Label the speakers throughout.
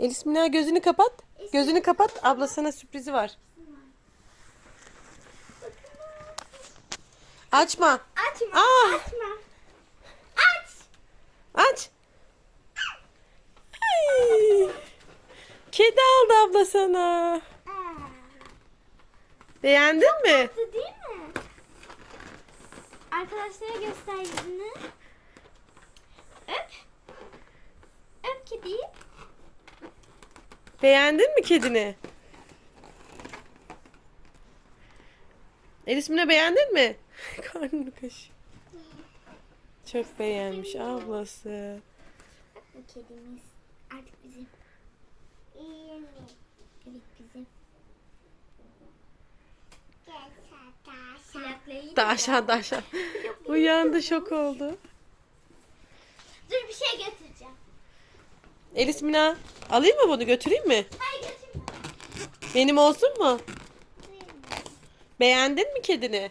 Speaker 1: Elis Mina gözünü kapat. Gözünü kapat. Abla sana sürprizi var. Açma.
Speaker 2: Açma.
Speaker 1: Aa!
Speaker 2: Açma. Aç.
Speaker 1: Aç. Ay. Kedi aldı abla sana.
Speaker 2: Aa.
Speaker 1: Beğendin mi?
Speaker 2: Tatlı değil mi? Arkadaşlara göster yüzünü.
Speaker 1: Beğendin mi kedini? Elis Mina beğendin mi? Karnını kaşıyor. Çok beğenmiş ablası.
Speaker 2: Bu kedimiz artık bizim. Evet bizim. Silaklayı
Speaker 1: Da aşağı da aşağı. Uyandı şok oldu.
Speaker 2: Dur bir şey götüreceğim.
Speaker 1: Elis Mina alayım mı bunu götüreyim mi?
Speaker 2: Hayır götürme.
Speaker 1: Benim olsun mu? Beğendin mi kedini?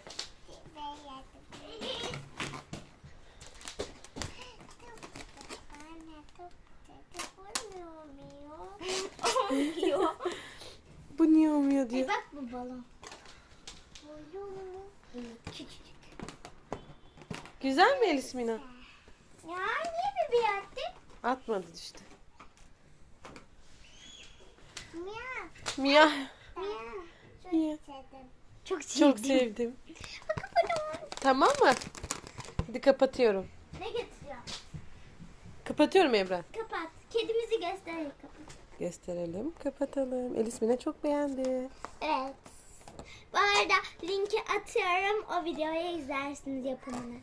Speaker 1: Bu niye olmuyor
Speaker 2: E
Speaker 1: diyor.
Speaker 2: bak bu balon. Küçücük.
Speaker 1: Güzel mi Elis Mina?
Speaker 2: Ya niye bebeği attın?
Speaker 1: Atmadı işte. Mia. Miyav.
Speaker 2: Çok sevdim.
Speaker 1: çok sevdim. Tamam mı? Hadi kapatıyorum.
Speaker 2: Ne getireceğim?
Speaker 1: Kapatıyorum Ebra.
Speaker 2: Kapat. Kedimizi gösterelim kapat.
Speaker 1: Gösterelim, kapatalım. Elis Mina çok beğendi.
Speaker 2: Evet. Bu arada linki atıyorum. O videoyu izlersiniz yapımını.